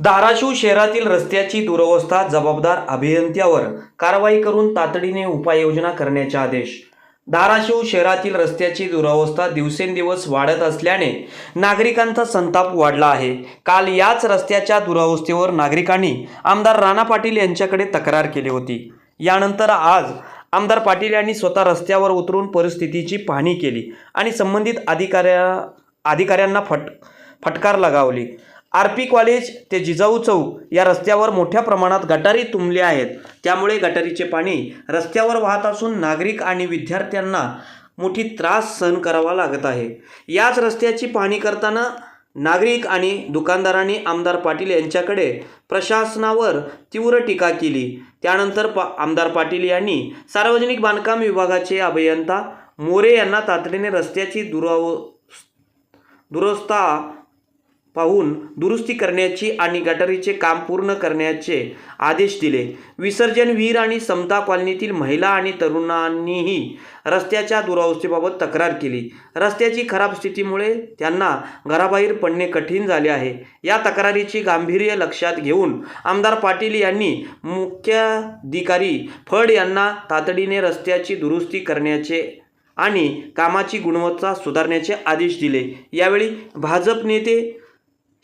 धाराशिव शहरातील रस्त्याची दुरवस्था जबाबदार अभियंत्यावर कारवाई करून तातडीने उपाययोजना करण्याचे आदेश. धाराशिव शहरातील रस्त्याची दुरावस्था दिवसेंदिवस वाढत असल्याने नागरिकांचा संताप वाढला आहे. काल याच रस्त्याच्या दुरावस्थेवर नागरिकांनी आमदार राणा पाटील यांच्याकडे तक्रार केली होती. यानंतर आज आमदार पाटील यांनी स्वतः रस्त्यावर उतरून परिस्थितीची पाहणी केली आणि संबंधित अधिकाऱ्या अधिकाऱ्यांना फट फटकार लगावली. आर पी कॉलेज ते जिजाऊ चौक या रस्त्यावर मोठ्या प्रमाणात गटारी तुंबले आहेत. त्यामुळे गटारीचे पाणी रस्त्यावर वाहत असून नागरिक आणि विद्यार्थ्यांना मोठी त्रास सहन करावा लागत आहे. याच रस्त्याची पाहणी करताना नागरिक आणि दुकानदारांनी आमदार पाटील यांच्याकडे प्रशासनावर तीव्र टीका केली. त्यानंतर पा आमदार पाटील यांनी सार्वजनिक बांधकाम विभागाचे अभियंता मोरे यांना तातडीने रस्त्याची दुराव दुरवस्था पाहून दुरुस्ती करण्याची आणि गटारीचे काम पूर्ण करण्याचे आदेश दिले. विसर्जन विहीर आणि समता कॉलनीतील महिला आणि तरुणांनीही रस्त्याच्या दुरावस्थेबाबत तक्रार केली. रस्त्याची खराब स्थितीमुळे त्यांना घराबाहेर पडणे कठीण झाले आहे. या तक्रारीची गांभीर्य लक्षात घेऊन आमदार पाटील यांनी मुख्याधिकारी फड यांना तातडीने रस्त्याची दुरुस्ती करण्याचे आणि कामाची गुणवत्ता सुधारण्याचे आदेश दिले. यावेळी भाजप नेते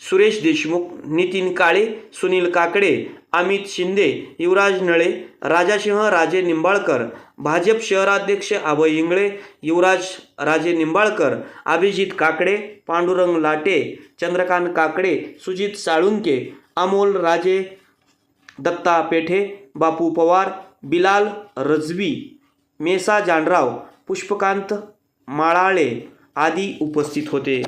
सुरेश देशमुख नितीन काळे सुनील काकडे अमित शिंदे युवराज नळे राजासिंह राजे निंबाळकर भाजप शहराध्यक्ष अभय इंगळे युवराज राजे निंबाळकर अभिजित काकडे पांडुरंग लाटे चंद्रकांत काकडे सुजित साळुंके अमोल राजे दत्ता पेठे बापू पवार बिलाल रजवी मेसा जानराव पुष्पकांत माळाळे आदी उपस्थित होते.